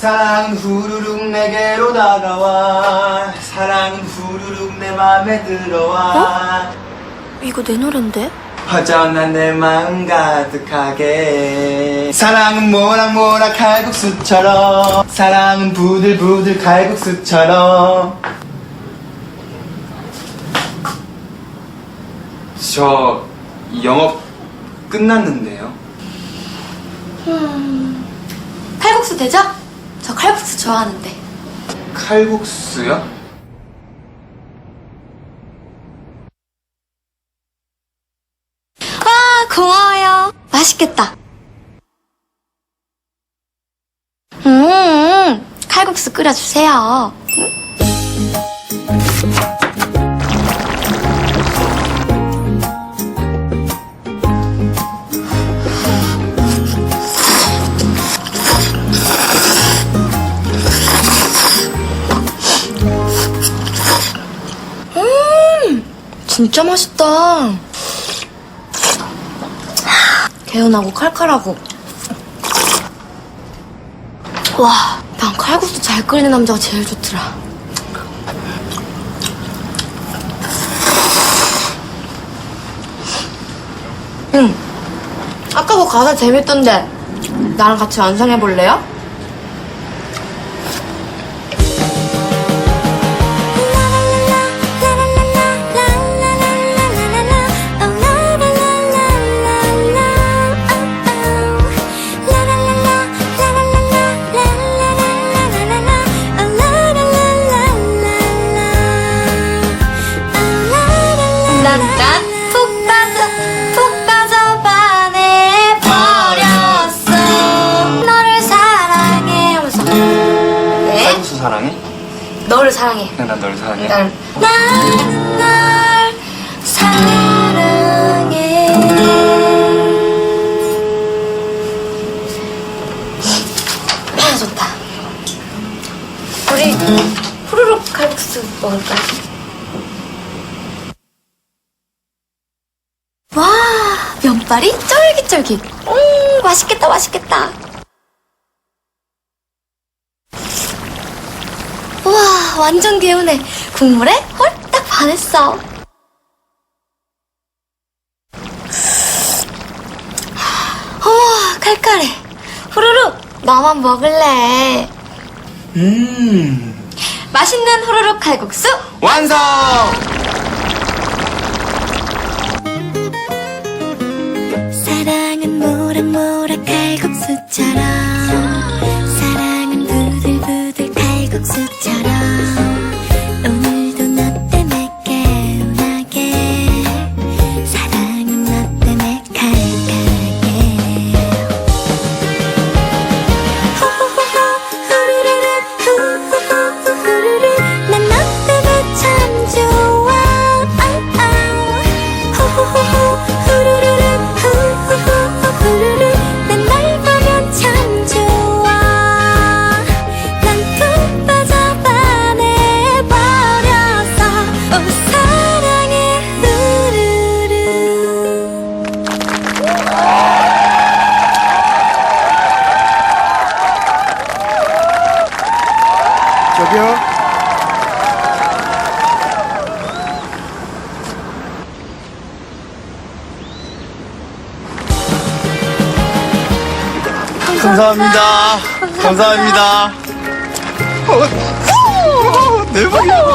사랑은 후루룩 내게로 다가와. 사랑은 후루룩 내 맘에 들어와. 이거 내 노랜데? 허전한 내 마음 가득하게. 사랑은 모락모락 칼국수처럼. 사랑은 부들부들 칼국수처럼. 저 영업 끝났는데요. 칼국수 되죠? 저 칼국수 좋아하는데. 칼국수요? 아, 고마워요. 맛있겠다. 음, 칼국수 끓여주세요. 음, 진짜 맛있다. 개운하고 칼칼하고. 와, 난 칼국수 잘 끓이는 남자가 제일 좋더라. 응. 아까 그 가사 재밌던데. 나랑 같이 완성해볼래요? 난난푹 빠져 푹 빠져 반해 버렸어 너를 사랑해 하면서 네? 칼국수 사랑해? 너를 사랑해 네, 난널 사랑해 난, 난널 사랑해 아 좋다 우리 후루룩 칼국수 먹을까? 와 면발이 쫄깃쫄깃. 음 맛있겠다 맛있겠다. 우와 완전 개운해. 국물에 홀딱 반했어. 우와 칼칼해. 후루룩 너만 먹을래. 음. 맛있는 후루룩 칼국수 완성! 칼국 저기요 감사합니다. 감사합니다. 어, 오, 대박이야